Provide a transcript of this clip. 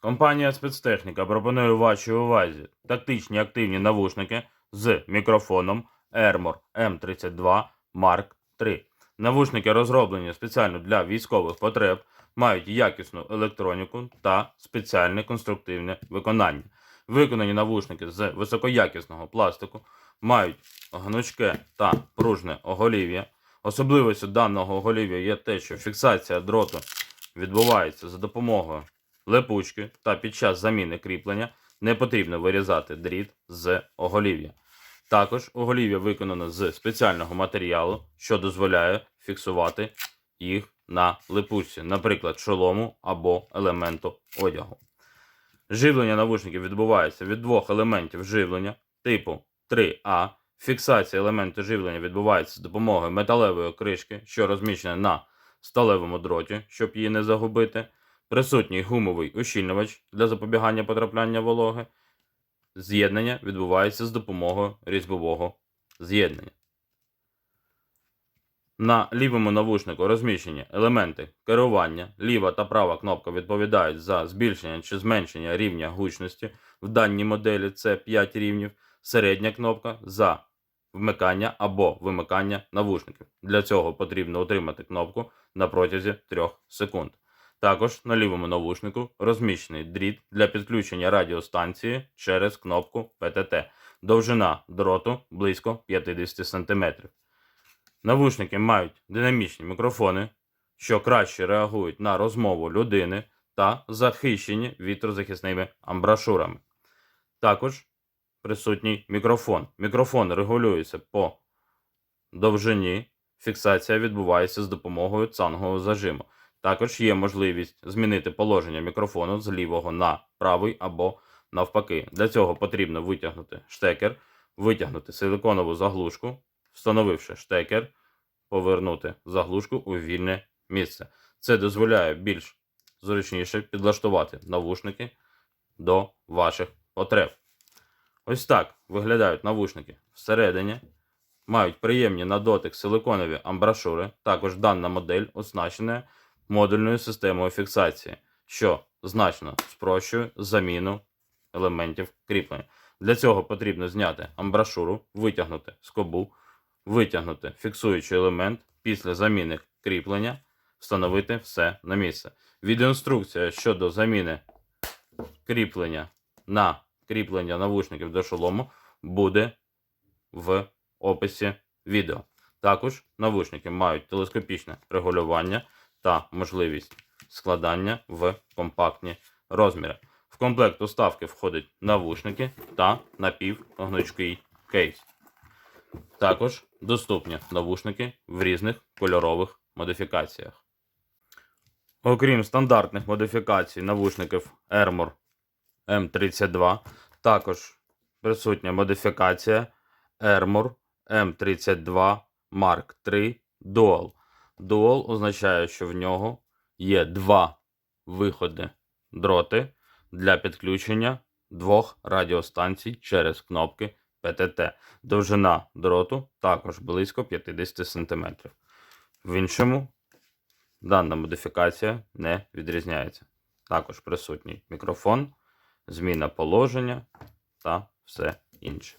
Компанія спецтехніка пропонує вашій увазі тактичні активні навушники з мікрофоном Ermor M32 Mark III. Навушники розроблені спеціально для військових потреб, мають якісну електроніку та спеціальне конструктивне виконання. Виконані навушники з високоякісного пластику, мають гнучке та пружне оголів'я. Особливістю даного оголів'я є те, що фіксація дроту відбувається за допомогою липучки та під час заміни кріплення не потрібно вирізати дріт з оголів'я. Також оголів'я виконано з спеціального матеріалу, що дозволяє фіксувати їх на липучці, наприклад, шолому або елементу одягу. Живлення навушників відбувається від двох елементів живлення типу 3А. Фіксація елементу живлення відбувається з допомогою металевої кришки, що розміщена на сталевому дроті, щоб її не загубити. Присутній гумовий ущільнювач для запобігання потрапляння вологи. З'єднання відбувається з допомогою різьбового з'єднання. На лівому навушнику розміщені елементи керування. Ліва та права кнопка відповідають за збільшення чи зменшення рівня гучності. В даній моделі це 5 рівнів. Середня кнопка за вмикання або вимикання навушників. Для цього потрібно утримати кнопку на протязі 3 секунд. Також на лівому навушнику розміщений дріт для підключення радіостанції через кнопку PTT. Довжина дроту близько 50 см. Навушники мають динамічні мікрофони, що краще реагують на розмову людини та захищені вітрозахисними амбрашурами. Також присутній мікрофон. Мікрофон регулюється по довжині. Фіксація відбувається з допомогою цангового зажиму. Також є можливість змінити положення мікрофону з лівого на правий або навпаки. Для цього потрібно витягнути штекер, витягнути силиконову заглушку, встановивши штекер, повернути заглушку у вільне місце. Це дозволяє більш зручніше підлаштувати навушники до ваших потреб. Ось так виглядають навушники всередині. Мають приємні на дотик силиконові амбрашури. Також дана модель оснащена модульною системою фіксації, що значно спрощує заміну елементів кріплення. Для цього потрібно зняти амбрашуру, витягнути скобу, витягнути фіксуючий елемент після заміни кріплення, встановити все на місце. Відеоінструкція щодо заміни кріплення на кріплення навушників до шолому буде в описі відео. Також навушники мають телескопічне регулювання та можливість складання в компактні розміри. В комплект уставки входять навушники та напівгнучкий кейс. Також доступні навушники в різних кольорових модифікаціях. Окрім стандартних модифікацій навушників Ermor M32, також присутня модифікація Ermor M32 Mark III Dual. Dual означає, що в нього є два виходи дроти для підключення двох радіостанцій через кнопки PTT. Довжина дроту також близько 50 см. В іншому дана модифікація не відрізняється. Також присутній мікрофон, зміна положення та все інше.